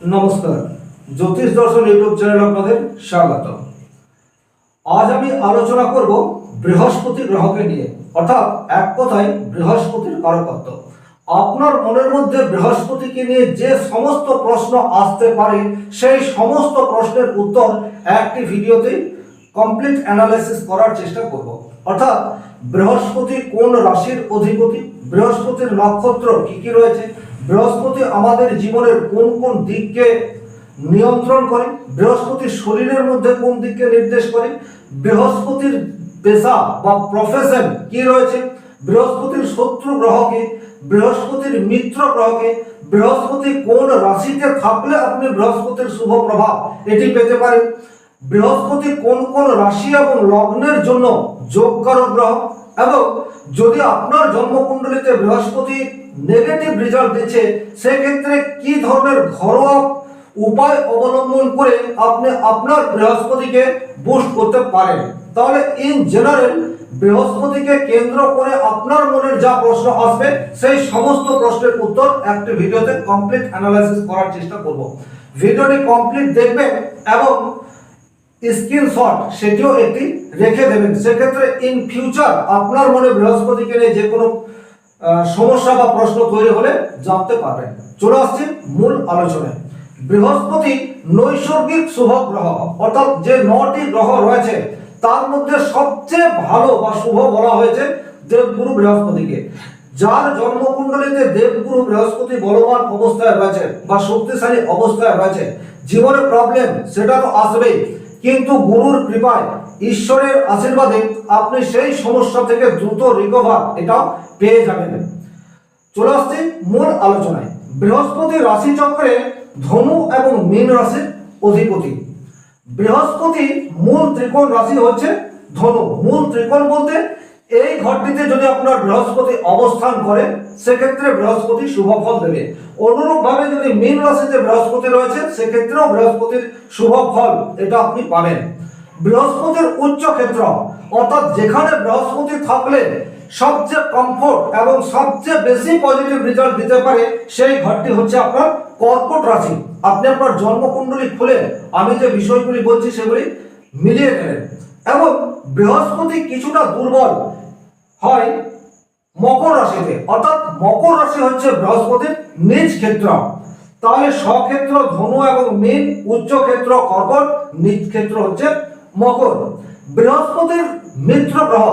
নমস্কার। জ্যোতিষ দর্শন YouTube channel আপনাদের স্বাগত আজ আমি আলোচনা করব বৃহস্পতি গ্রহকে নিয়ে। অর্থাৎ এক কথায় বৃহস্পতির কারকত্ব আপনার মনের মধ্যে বৃহস্পতিকে নিয়ে যে সমস্ত প্রশ্ন আসতে পারে, সেই সমস্ত প্রশ্নের উত্তর একটি ভিডিওতে কমপ্লিট অ্যানালাইসিস করার চেষ্টা করব। অর্থাৎ বৃহস্পতি কোন রাশির অধিপতি? বৃহস্পতির নক্ষত্র কি কি রয়েছে? বৃহস্পতি আমাদের জীবনের কোন কোন দিককে নিয়ন্ত্রণ করে বৃহস্পতির শরীরের মধ্যে কোন দিককে নির্দেশ করে, বৃহস্পতির পেশা বা প্রফেশন কি রয়েছে, বৃহস্পতির শত্রু গ্রহকে বৃহস্পতির মিত্র গ্রহকে বৃহস্পতি কোন রাশিতে থাকলে আপনি বৃহস্পতির শুভ প্রভাব এটি পেতে পারেন, বৃহস্পতি কোন কোন রাশি এবং লগ্নের জন্য যোগকারক গ্রহ, এবং যদি আপনার জন্মকুণ্ডলিতে বৃহস্পতি নেগেটিভ রেজাল্ট দিচ্ছে, সেক্ষেত্রে কি ধরনের ঘরোয়া উপায় অবলম্বন করে আপনি আপনার বৃহস্পতিকে বুস্ট করতে পারেন? তাহলে ইন জেনারেল বৃহস্পতিকে কেন্দ্র করে আপনার মনের যা প্রশ্ন আসবে, সেই সমস্ত প্রশ্নের উত্তর একটি ভিডিওতে কমপ্লিট অ্যানালাইসিস করার চেষ্টা করব। ভিডিওটি কমপ্লিট দেখবেন এবং স্ক্রিনশট সেটিও একটি রেখে দেবেন। সেক্ষেত্রে ইন ফিউচার আপনার মনে বৃহস্পতিকে নিয়ে যে কোনো সমস্যা বা প্রশ্ন তৈরি হলে জানতে পারবেন। চলে আসছি মূল আলোচনায়। বৃহস্পতি নৈসর্গিক শুভ গ্রহ অর্থাৎ যে নটি গ্রহ রয়েছে, তার মধ্যে সবচেয়ে ভালো বা শুভ বলা হয়েছে দেবগুরু বৃহস্পতিকে। যার জন্মকুণ্ডলিতে দেবগুরু বৃহস্পতি বলবান অবস্থায় রয়েছে বা শক্তিশালী অবস্থায় রয়েছে। জীবনে প্রবলেম সেটা তো আসবেই। কিন্তু গুরুর কৃপায়, ঈশ্বরের আশীর্বাদে আপনি সেই সমস্যা থেকে দ্রুত রিকভার এটাও পেয়ে যাবেন। চলে আসছি মূল আলোচনায়। বৃহস্পতি রাশি চক্রে ধনু এবং মীন রাশির অধিপতি। বৃহস্পতি মূল ত্রিকোণ রাশি হচ্ছে ধনু। মূল ত্রিকোণ বলতে এই ঘরটিতে যদি আপনার বৃহস্পতি অবস্থান করে, সেক্ষেত্রে বৃহস্পতি শুভ ফল দেবে। অনুরূপ ভাবে যদি মীন রাশিতে বৃহস্পতি রয়েছে, সেক্ষেত্রেও বৃহস্পতির শুভ ফল এটা আপনি পাবেন। বৃহস্পতির উচ্চ ক্ষেত্র, অর্থাৎ যেখানে বৃহস্পতি থাকলে সবচেয়ে কমফোর্ট এবং সবচেয়ে বেশি পজিটিভ রেজাল্ট দিতে পারে, সেই ঘরটি হচ্ছে আপনার কর্কট রাশি। আপনি আপনার জন্মকুণ্ডলী খুলে আমি যে বিষয়গুলি বলছি সেগুলি মিলিয়ে নেবেন। এবং বৃহস্পতি কিছুটা দুর্বল হয় মকর রাশিতে। অর্থাৎ মকর রাশি হচ্ছে বৃহস্পতির নিজ ক্ষেত্র। তাহলে স্বক্ষেত্র ধনু এবং মীন, উচ্চ ক্ষেত্র কর্কট, নিজ ক্ষেত্র হচ্ছে মকর। বৃহস্পতির মিত্র গ্রহ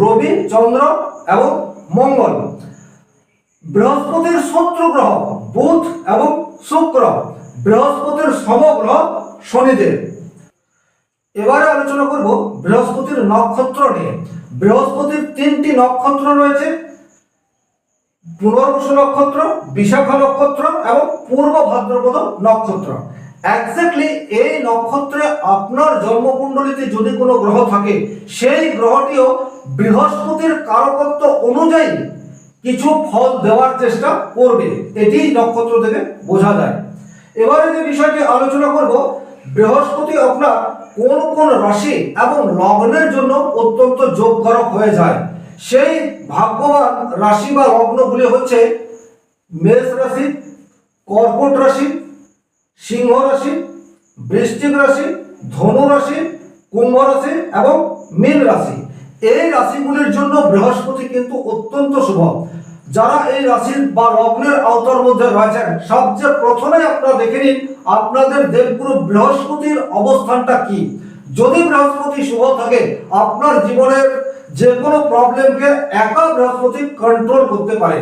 রবি, চন্দ্র এবং মঙ্গল। বৃহস্পতির শত্রু গ্রহ বুধ এবং শুক্র। বৃহস্পতির সমগ্রহ শনিদেব। এবারে আলোচনা করব বৃহস্পতির নক্ষত্র নিয়ে। বৃহস্পতির তিনটি নক্ষত্র রয়েছে। পুনর্বসু নক্ষত্র, বিশাখা নক্ষত্র এবং পূর্ব ভাদ্রপদ নক্ষত্র। এক্স্যাক্টলি এই নক্ষত্রে আপনার জন্মকুণ্ডলিতে যদি কোনো গ্রহ থাকে, সেই গ্রহটিও বৃহস্পতির কারকত্ব অনুযায়ী কিছু ফল দেওয়ার চেষ্টা করবে। এটি নক্ষত্র থেকে বোঝা যায়। এবারে যে বিষয়টি আলোচনা করব, বৃহস্পতি আপনার কোন কোন রাশি এবং লগ্নের জন্য অত্যন্ত যোগকারক হয়ে যায়। সেই ভাগ্যবান রাশি বা লগ্নগুলি হচ্ছে মেষ রাশি, কর্কট রাশি, সিংহ রাশি, বৃশ্চিক রাশি, ধনু রাশি, কুম্ভ রাশি এবং মীন রাশি। এই রাশিগুলির জন্য বৃহস্পতি কিন্তু অত্যন্ত শুভ। যারা এই রাশির বা লগ্নের আওতার মধ্যে রয়েছেন, সবচেয়ে প্রথমে আপনারা দেখে নিন, আপনাদের দেবগুরু বৃহস্পতির অবস্থানটা কি। যদি বৃহস্পতি শুভ থাকে, আপনার জীবনের যে কোনো প্রবলেমকে একা বৃহস্পতি কন্ট্রোল করতে পারে।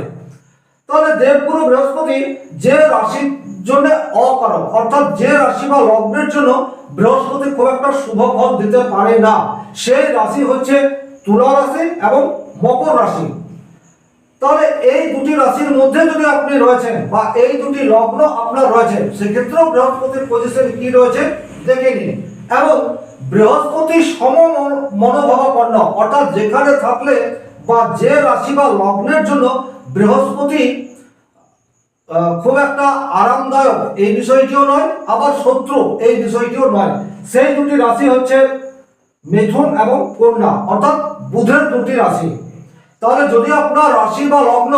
তাহলে দেবগুরু বৃহস্পতি যে রাশির জন্য অকারক, অর্থাৎ যে রাশি বা লগ্নের জন্য বৃহস্পতি খুব একটা শুভ ফল দিতে পারে না, সেই রাশি হচ্ছে তুলা রাশি এবং মকর রাশি। তাহলে এই দুটি রাশির মধ্যে যদি আপনি রয়েছেন বা এই দুটি লগ্ন আপনার রয়েছে, সেক্ষেত্রেও বৃহস্পতির পজিশন কি রয়েছে দেখে নিন। এবং বৃহস্পতি সম মন- মনোভাবাপন্ন, অর্থাৎ যেখানে থাকলে বা যে রাশি বা লগ্নের জন্য বৃহস্পতি খুব একটা আরামদায়ক, এই বিষয়টিও নয়, আবার শত্রু, এই বিষয়টিও নয়। সেই দুটি রাশি হচ্ছে মিথুন এবং কন্যা, অর্থাৎ বুধের দুটি রাশি। তাহলে যদি আপনার রাশি বা লগ্ন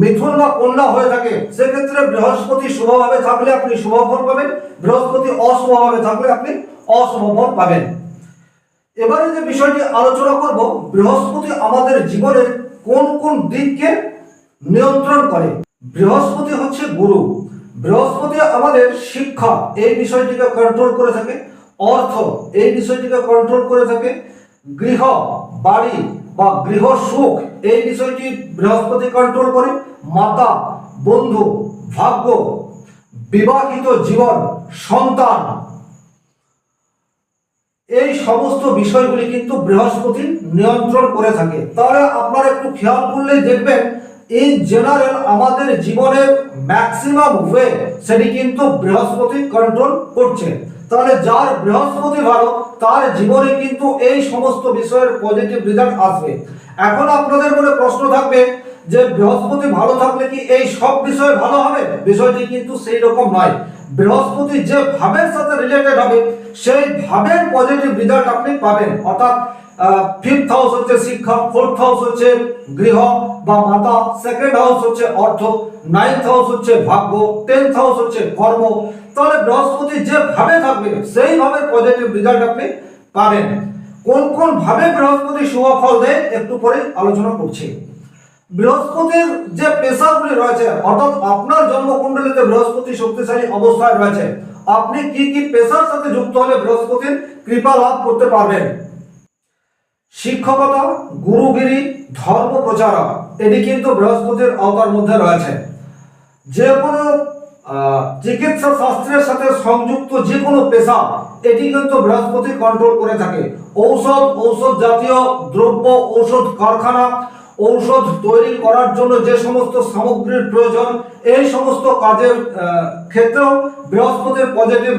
মিথুন বা কন্যা হয়ে থাকে, সেক্ষেত্রে বৃহস্পতি শুভভাবে থাকলে আপনি শুভ ফল পাবেন, বৃহস্পতি অশুভভাবে থাকলে আপনি অশুভ ফল পাবেন। এবারে যে বিষয়টি আলোচনা করব, বৃহস্পতি আমাদের জীবনের কোন কোন দিককে নিয়ন্ত্রণ করে? বৃহস্পতি হচ্ছে গুরু। বৃহস্পতি আমাদের শিক্ষা, এই বিষয়টিকে কন্ট্রোল করে থাকে। অর্থ, এই বিষয়টিকে কন্ট্রোল করে থাকে। গৃহ, বাড়ি বা গৃহ সুখ, এই বিষয়টি বৃহস্পতি কন্ট্রোল করে। মাতা, বন্ধু, ভাগ্য, বিবাহিত জীবন, সন্তান। এই সমস্ত বিষয়গুলি কিন্তু বৃহস্পতি নিয়ন্ত্রণ করে থাকে। তাহলে আপনারা একটু খেয়াল করলে দেখবেন ইন জেনারেল আমাদের জীবনের ম্যাক্সিমাম ওয়ে সেটি কিন্তু বৃহস্পতি কন্ট্রোল করছে। তাহলে যার বৃহস্পতি ভালো, তার জীবনে কিন্তু এই সমস্ত বিষয়ের পজিটিভ রেজাল্ট আসবে। এখন আপনাদের মনে প্রশ্ন থাকবে যে বৃহস্পতি ভালো থাকলে কি এই সব বিষয় ভালো হবে? বিষয়টি কিন্তু সেই রকম নয়। বৃহস্পতি যে ভাবের সাথে রিলেটেড হবে, সেই ভাবের পজিটিভ রেজাল্ট আপনি পাবেন। অর্থাৎ ফিফথ হাউস হচ্ছে শিক্ষা ফোর্থ হাউস হচ্ছে গৃহ বা মাতা সেকেন্ড হাউস হচ্ছে অর্থ নাইন্থ হাউস হচ্ছে ভাগ্য টেন্থ হাউস হচ্ছে কর্ম। তাহলে বৃহস্পতি যে ভাবে থাকবে সেই ভাবে পজিটিভ রেজাল্ট আপনি পাবেন। কোন কোন ভাবে বৃহস্পতি শুভ ফল দেয়, একটু পরে আলোচনা করছি। বৃহস্পতির যে পেশাগুলি রয়েছে, অর্থাৎ আপনার জন্মকুণ্ডলীতে বৃহস্পতি শক্তিশালী অবস্থায় রয়েছে, আপনি কি কি পেশার সাথে যুক্ত হলে বৃহস্পতির কৃপা লাভ করতে পারবেন? শিক্ষকতা, গুরুগিরি, ধর্ম প্রচারক এটি কিন্তু বৃহস্পতির আওতার মধ্যে রয়েছে। যে কোনো চিকিৎসা শাস্ত্রের সাথে সংযুক্ত যে কোনো পেশা, এটি কিন্তু বৃহস্পতি কন্ট্রোল করে থাকে। ঔষধ ঔষধ জাতীয় দ্রব্য, ঔষধ কারখানা, ঔষধ তৈরি করার জন্য যে সমস্ত সামগ্রীর প্রয়োজন, এই সমস্ত কাজের ক্ষেত্রেও বৃহস্পতির পজিটিভ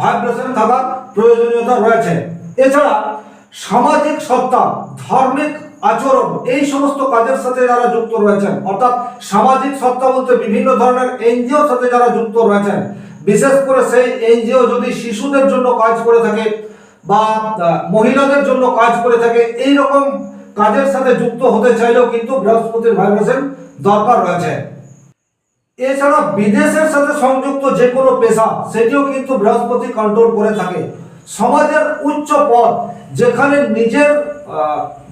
ভাইব্রেশন থাকার প্রয়োজনীয়তা রয়েছে। এছাড়া সামাজিক সত্তা, ধার্মিক আচরণ, এই সমস্ত কাজের সাথে যারা যুক্ত রয়েছেন, অর্থাৎ সামাজিক সত্তা বলতে বিভিন্ন ধরনের এনজিওর সাথে যারা যুক্ত রয়েছেন, বিশেষ করে সেই এনজিও যদি শিশুদের জন্য কাজ করে থাকে বা মহিলাদের জন্য কাজ করে থাকে এই রকম কাজের সাথে যুক্ত হতে চাইলেও কিন্তু বৃহস্পতির ভাইব্রেশন দরকার রয়েছে। এছাড়া বিদেশের সাথে সংযুক্ত যে কোনো পেশা, সেটিও কিন্তু বৃহস্পতি কন্ট্রোল করে থাকে। সমাজের উচ্চ পদ যেখানে নিজের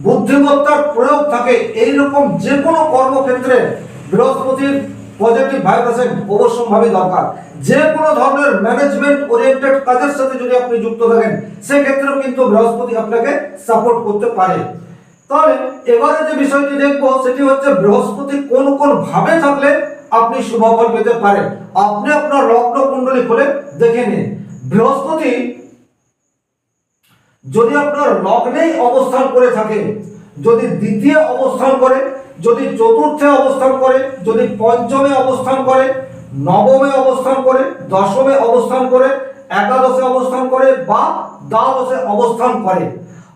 বুদ্ধিমত্তার প্রয়োগ থাকে এই রকম যে কোনো কর্মক্ষেত্রে বৃহস্পতির পজিটিভ ভাইব্রেশন অবশ্যম্ভাবী দরকার। যে কোনো ধরনের ম্যানেজমেন্ট ওরিয়েন্টেড কাজের সাথে যদি আপনি যুক্ত থাকেন, সেক্ষেত্রেও কিন্তু বৃহস্পতি আপনাকে সাপোর্ট করতে পারে। তাহলে এবারে যে বিষয়টি দেখব, সেটি হচ্ছে বৃহস্পতি কোন কোন ভাবে থাকলে আপনি শুভফল পেতে পারেন। আপনি আপনার লগ্ন কুণ্ডলী খুলে দেখে নিন। বৃহস্পতি যদি আপনার লগ্নেই অবস্থান করে থাকে যদি দ্বিতীয় অবস্থান করে যদি চতুর্থে অবস্থান করে যদি পঞ্চমে অবস্থান করে নবমে অবস্থান করে দশমে অবস্থান করে একাদশে অবস্থান করে বা দ্বাদশে অবস্থান করে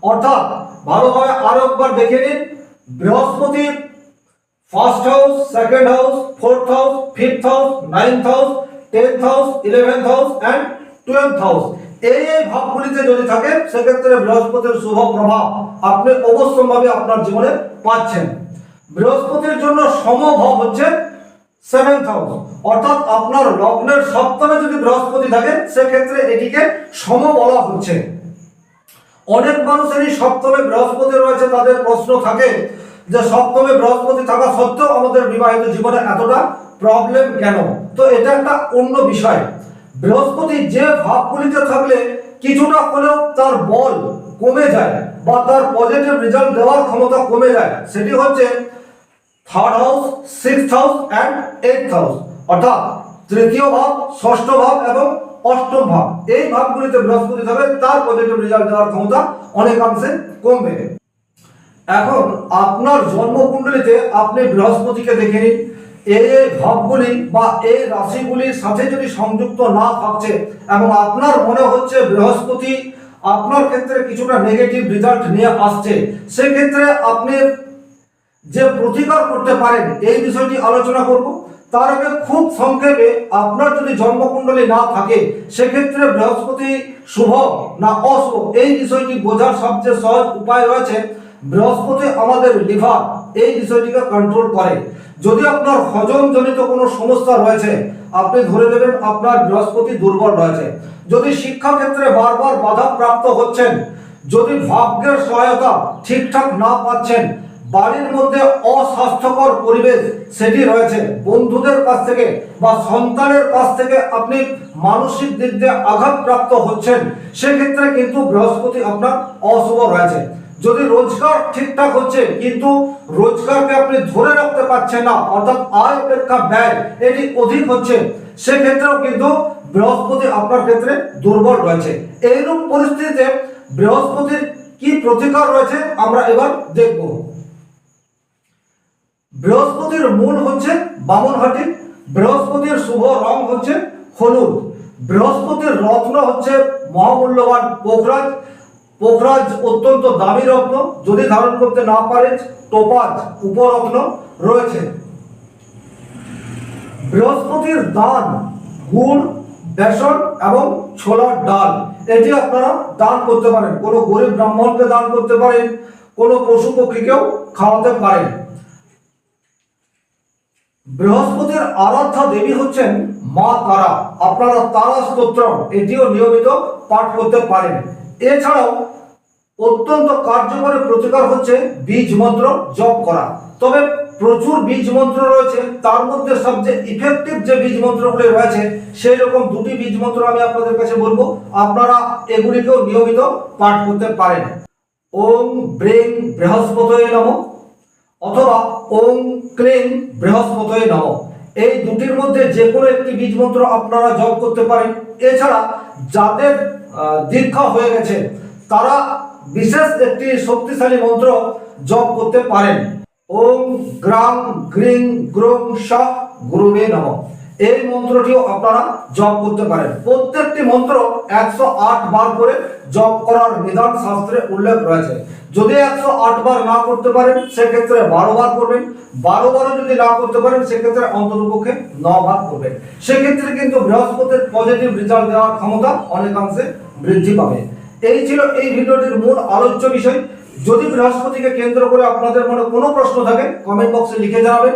অর্থাৎ ভালোভাবে আরও একবার দেখে নিন, বৃহস্পতি first house second house fourth house fifth house ninth house tenth house eleventh house and twelve house এই এই ভাবগুলিতে যদি থাকে সেক্ষেত্রে বৃহস্পতির শুভ প্রভাব আপনি অবশ্যম্ভাবে আপনার জীবনে পাচ্ছেন। বৃহস্পতির জন্য সমভাব হচ্ছে সেভেন্থ হাউস অর্থাৎ আপনার লগ্নের সপ্তমে যদি বৃহস্পতি থাকে, সেক্ষেত্রে এটিকে সম বলা হচ্ছে। অনেক মানুষেরই সপ্তমে বৃহস্পতি রয়েছে, তাদের প্রশ্ন থাকে যে সপ্তমে বৃহস্পতি থাকা সত্ত্বেও আমাদের বিবাহিত জীবনে এতটা প্রবলেম কেন? তো এটা একটা অন্য বিষয়। বৃহস্পতি যে ভাবগুলিতে থাকলে, কিছুটা হলেও তার বল কমে যায় বা তার পজিটিভ রেজাল্ট দেওয়ার ক্ষমতা কমে যায়। সেটি হচ্ছে third house six house and eight house অর্থাৎ তৃতীয় ভাব, ষষ্ঠ ভাব এবং অষ্টম ভাব। এই ভাবগুলিতে বৃহস্পতি থাকলে তার পজিটিভ রেজাল্ট দেওয়ার ক্ষমতা অনেকাংশে কমবে। এখন, আপনার জন্মকুণ্ডলীতে আপনি বৃহস্পতিকে দেখে নিন। এই এই ভাবগুলি বা এই রাশিগুলির সাথে যদি সংযুক্ত না থাকছে এবং আপনার মনে হচ্ছে বৃহস্পতি আপনার ক্ষেত্রে কিছুটা নেগেটিভ রেজাল্ট নিয়ে আসছে, সেক্ষেত্রে আপনি যে প্রতিকার করতে পারেন, এই বিষয়টি আলোচনা করব। তার আগে খুব সংক্ষেপে আপনার যদি জন্মকুণ্ডলী না থাকে, সেক্ষেত্রে বৃহস্পতি শুভ না অশুভ, এই বিষয়টি বোঝার সবচেয়ে সহজ উপায় রয়েছে, বৃহস্পতি আমাদের লিভার এই বিষয়টিকে কন্ট্রোল করে। যদি আপনার হজমজনিত কোনো সমস্যা রয়েছে, আপনি ধরে নেবেন আপনার বৃহস্পতি দুর্বল রয়েছে। যদি শিক্ষাক্ষেত্রে বারবার বাধা প্রাপ্ত হচ্ছেন, যদি ভাগ্যের সহায়তা ঠিকঠাক না পাচ্ছেন, বাড়ির মধ্যে অস্বাস্থ্যকর পরিবেশ সেটি রয়েছে। বন্ধুদের কাছ থেকে বা সন্তানের কাছ থেকে আপনি মানসিক দিক দিয়ে আঘাতপ্রাপ্ত হচ্ছেন, সেক্ষেত্রে কিন্তু বৃহস্পতি আপনার অশুভ রয়েছে। যদি রোজগার ঠিকঠাক হচ্ছে, কিন্তু রোজগারকে আপনি ধরে রাখতে পারছেন না, অর্থাৎ আয় অপেক্ষা ব্যয়, এটি অধিক হচ্ছে, সেক্ষেত্রেও কিন্তু বৃহস্পতি আপনার ক্ষেত্রে দুর্বল রয়েছে। এইরূপ পরিস্থিতিতে বৃহস্পতির কি প্রতিকার রয়েছে, আমরা এবার দেখব। বৃহস্পতির মূল হচ্ছে বামনহাটি, বৃহস্পতির শুভ রং হচ্ছে হলুদ, বৃহস্পতির রত্ন হচ্ছে মহামূল্যবান পোখরাজ পোখরাজ অত্যন্ত দামি রত্ন। যদি ধারণ করতে না পারেন, টোপাজ উপরত্ন রয়েছে। বৃহস্পতির দান, গুড়, বেসন এবং ছোলার ডাল। এটি আপনারা দান করতে পারেন। কোনো গরিব ব্রাহ্মণকে দান করতে পারেন, কোনো পশু পক্ষীকেও খাওয়াতে পারেন। বৃহস্পতির আরাধ্যা দেবী হচ্ছেন মা তারা। আপনারা তারা স্তোত্র এটিও নিয়মিত পাঠ করতে পারেন। এছাড়াও অত্যন্ত কার্যকরী প্রতিকার হচ্ছে বীজ মন্ত্র জপ করা। তবে প্রচুর বীজ মন্ত্র রয়েছে, তার মধ্যে সবচেয়ে ইফেক্টিভ যে বীজ মন্ত্রগুলি রয়েছে সেই রকম দুটি বীজ মন্ত্র আমি আপনাদের কাছে বলব। আপনারা এগুলিকেও নিয়মিত পাঠ করতে পারেন। ওম ব্রেং বৃহস্পতয়ে নমঃ অথবা ওম ক্লেম বৃহস্পতয়ে নম। এই দুটির মধ্যে যে কোনো একটি বীজ মন্ত্র আপনারা জপ করতে পারেন। এছাড়া যাদের দীক্ষা হয়ে গেছে। তারা বিশেষ একটি শক্তিশালী মন্ত্র জপ করতে পারেন। ওম গ্রাম গ্রিং গ্রোম শাহ গুরুবে নম। এই মন্ত্রটিও আপনারা জপ করতে পারেন। প্রত্যেকটি মন্ত্র একশো আট বার করে জপ করার বিধান শাস্ত্রে উল্লেখ রয়েছে। যদি একশো আট বার না করতে পারেন, সেক্ষেত্রে বারো বার করবেন। বারো বারও যদি না করতে পারেন, সেক্ষেত্রে অন্ততপক্ষে বার করবেন। সেক্ষেত্রে কিন্তু বৃহস্পতির পজিটিভ রেজাল্ট দেওয়ার ক্ষমতা অনেকাংশে বৃদ্ধি পাবে। এই ছিল এই ভিডিওটির মূল আলোচ্য বিষয়। যদি বৃহস্পতিকে কেন্দ্র করে আপনাদের মনে কোনো প্রশ্ন থাকে কমেন্ট বক্সে লিখে জানাবেন।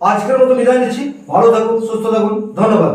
আজকের মতো বিদায় নিচ্ছি। ভালো থাকুন, সুস্থ থাকুন। ধন্যবাদ।